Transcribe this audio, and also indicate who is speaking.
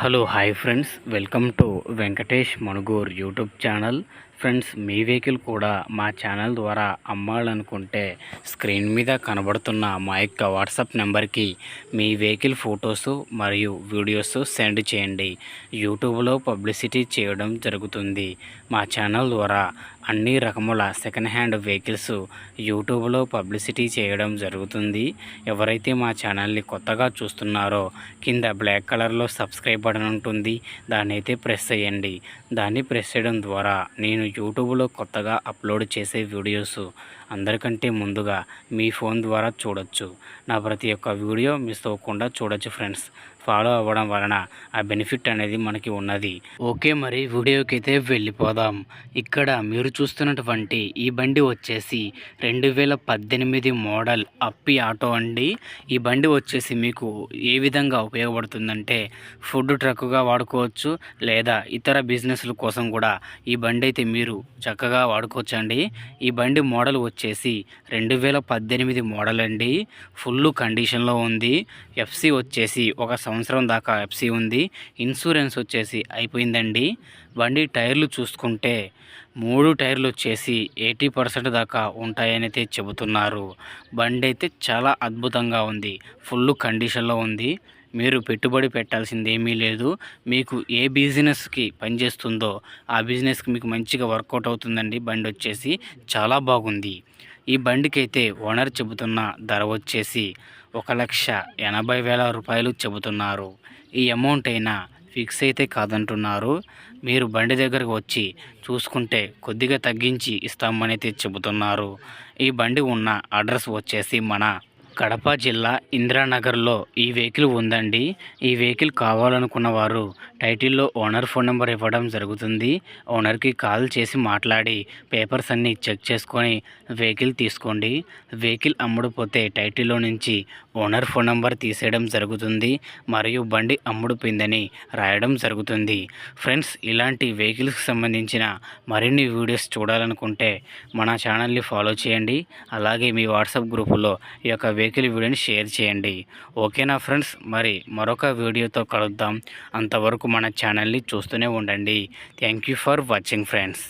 Speaker 1: Hello hi friends welcome to Venkatesh Manugur YouTube channel friends me vehicle కూడా మా channel ద్వారా అమ్మాలనుకుంటే screen మీద కనబడుతున్న మా యొక్క వాట్సాప్ నెంబర్కి మీ వెహికల్ ఫొటోస్ మరియు వీడియోస్ సెండ్ చేయండి. యూట్యూబ్లో పబ్లిసిటీ చేయడం జరుగుతుంది. మా ఛానల్ ద్వారా అన్ని రకముల సెకండ్ హ్యాండ్ వెహికల్స్ యూట్యూబ్లో పబ్లిసిటీ చేయడం జరుగుతుంది. ఎవరైతే మా ఛానల్ని కొత్తగా చూస్తున్నారో కింద బ్లాక్ కలర్లో సబ్స్క్రైబ్ బటన్ ఉంటుంది. దాన్ని అయితే ప్రెస్ చేయండి. దాన్ని ప్రెస్ చేయడం ద్వారా నేను యూట్యూబ్లో కొత్తగా అప్లోడ్ చేసే వీడియోస్ అందరికంటే ముందుగా మీ ఫోన్ ద్వారా చూడొచ్చు. నా ప్రతి ఒక్క వీడియో మిస్ అవ్వకుండా చూడొచ్చు ఫ్రెండ్స్. ఫాలో అవ్వడం వలన ఆ బెనిఫిట్ అనేది మనకి ఉన్నది. ఓకే మరి వీడియోకి అయితే వెళ్ళిపోదాం. ఇక్కడ మీరు చూస్తున్నటువంటి ఈ బండి వచ్చేసి రెండు వేల పద్దెనిమిది మోడల్ అప్పి ఆటో అండి. ఈ బండి వచ్చేసి మీకు ఏ విధంగా ఉపయోగపడుతుందంటే ఫుడ్ ట్రక్గా వాడుకోవచ్చు లేదా ఇతర బిజినెస్ల కోసం కూడా ఈ బండి అయితే మీరు చక్కగా వాడుకోవచ్చు అండి ఈ బండి మోడల్ వచ్చేసి రెండు వేల పద్దెనిమిది మోడల్ అండి. ఫుల్ కండిషన్లో ఉంది. ఎఫ్సి వచ్చేసి ఒక సంవత్సరం దాకా ఎఫ్సి ఉంది. ఇన్సూరెన్స్ వచ్చేసి అయిపోయిందండి. బండి టైర్లు చూసుకుంటే మూడు టైర్లు వచ్చేసి ఎయిటీ పర్సెంట్ దాకా ఉంటాయని అయితే చెబుతున్నారు. బండి అయితే చాలా అద్భుతంగా ఉంది. ఫుల్ కండిషన్లో ఉంది. మీరు పెట్టుబడి పెట్టాల్సింది ఏమీ లేదు. మీకు ఏ బిజినెస్కి పనిచేస్తుందో ఆ బిజినెస్కి మీకు మంచిగా వర్కౌట్ అవుతుందండి. బండి వచ్చేసి చాలా బాగుంది. ఈ బండికి అయితే ఓనర్ చెబుతున్న ధర వచ్చేసి ఒక లక్ష ఎనభై వేల రూపాయలు చెబుతున్నారు. ఈ అమౌంట్ అయినా ఫిక్స్ అయితే కాదంటున్నారు. మీరు బండి దగ్గరకు వచ్చి చూసుకుంటే కొద్దిగా తగ్గించి ఇస్తామని అయితే చెబుతున్నారు. ఈ బండి ఉన్న అడ్రస్ వచ్చేసి మన కడప జిల్లా ఇందిరానగర్లో ఈ వెహికల్ ఉందండి. ఈ వెహికల్ కావాలనుకున్న వారు టైటిల్లో ఓనర్ ఫోన్ నెంబర్ ఇవ్వడం జరుగుతుంది. ఓనర్కి కాల్ చేసి మాట్లాడి పేపర్స్ అన్నీ చెక్ చేసుకొని వెహికల్ తీసుకోండి. వెహికల్ అమ్ముడుపోతే టైటిల్లో నుంచి ఓనర్ ఫోన్ నెంబర్ తీసేయడం జరుగుతుంది. మరియు బండి అమ్ముడుపోయిందని రాయడం జరుగుతుంది. ఫ్రెండ్స్ ఇలాంటి వెహికల్స్కి సంబంధించిన మరిన్ని వీడియోస్ చూడాలనుకుంటే మన ఛానల్ని ఫాలో చేయండి. అలాగే మీ వాట్సాప్ గ్రూపులో ఈ యొక్క వెహికల్ వీడియోని షేర్ చేయండి. ఓకేనా ఫ్రెండ్స్? మరి మరొక వీడియోతో కలుద్దాం. అంతవరకు మన ఛానల్ని చూస్తూనే ఉండండి. Thank you for watching friends.